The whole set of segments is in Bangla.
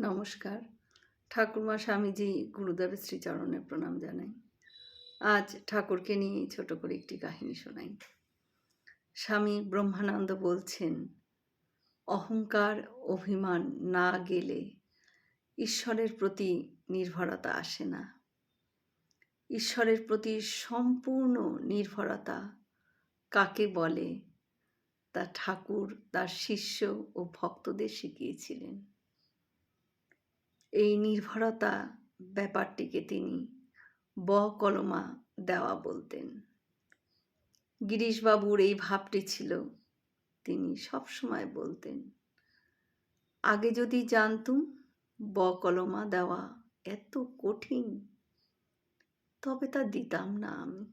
নমস্কার। ঠাকুরমা স্বামীজি গুরুদেবের শ্রীচরণে প্রণাম জানাই। আজ ঠাকুরকে নিয়ে ছোট করে একটি কাহিনী শোনাই। স্বামী ব্রহ্মানন্দ বলছেন, অহংকার, অভিমান না গেলে ঈশ্বরের প্রতি নির্ভরতা আসে না। ঈশ্বরের প্রতি সম্পূর্ণ নির্ভরতা কাকে বলে? তা ঠাকুর তার শিষ্য ও ভক্তদের শিখিয়েছিলেন। এই নির্ভরতা ব্যাপারটিকে তিনি ব কলমা দেওয়া বলতেন। গিরিশবাবুর এই ভাবটি ছিল, তিনি সবসময় বলতেন, আগে যদি জানতুম, ব কলমা দেওয়া এত কঠিন, তবে তা দিতাম না আমি।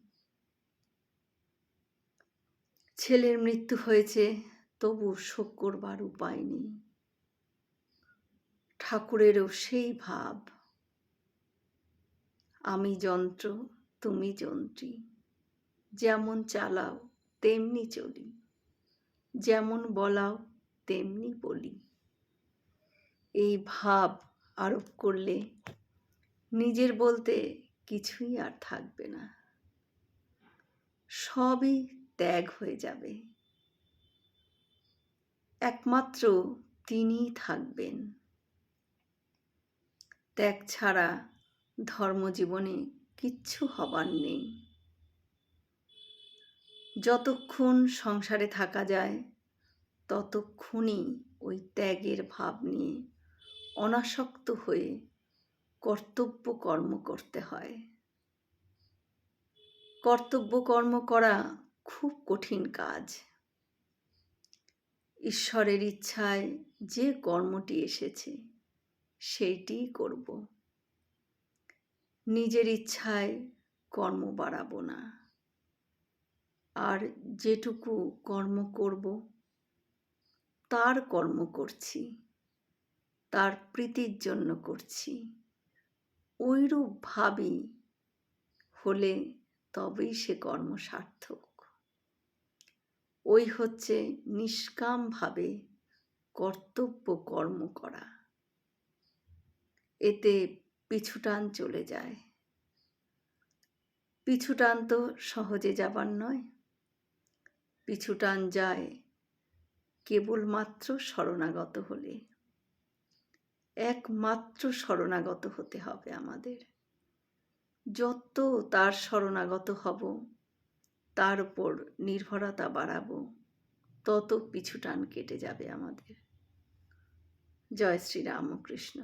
ছেলের মৃত্যু হয়েছে, তবু শোক করবার উপায় নেই। ঠাকুরেরও সেই ভাব। আমি যন্ত্র, তুমি যন্ত্রী। যেমন চালাও, তেমনি চলি। যেমন বলাও, তেমনি বলি। এই ভাব আরোপ করলে নিজের বলতে কিছুই আর থাকবে না। সবই ত্যাগ হয়ে যাবে। একমাত্র তিনিই থাকবেন। ত্যাগ ছাড়া ধর্মজীবনে কিচ্ছু হবার নেই। যতক্ষণ সংসারে থাকা যায়, ততক্ষণই ওই ত্যাগের ভাব নিয়ে অনাসক্ত হয়ে কর্তব্য কর্ম করতে হয়। কর্তব্য কর্ম করা খুব কঠিন কাজ। ঈশ্বরের ইচ্ছায় যে কর্মটি এসেছে সেইটিই করব। নিজের ইচ্ছায় কর্ম বাড়াবো না। আর যেটুকু কর্ম করব, তার কর্ম করছি, তার প্রীতির জন্য করছি। ওইরূপ ভাবি হলে তবেই সে কর্ম সার্থক। ওই হচ্ছে নিষ্কামভাবে কর্তব্য কর্ম করা। এতে পিছুটান চলে যায়। পিছুটান তো সহজে যাবার নয়। পিছুটান যায় কেবলমাত্র শরণাগত হলে। একমাত্র শরণাগত হতে হবে আমাদের। যত তার শরণাগত হব, তার উপর নির্ভরতা বাড়াবো, তত পিছুটান কেটে যাবে আমাদের। জয় শ্রী রামকৃষ্ণ।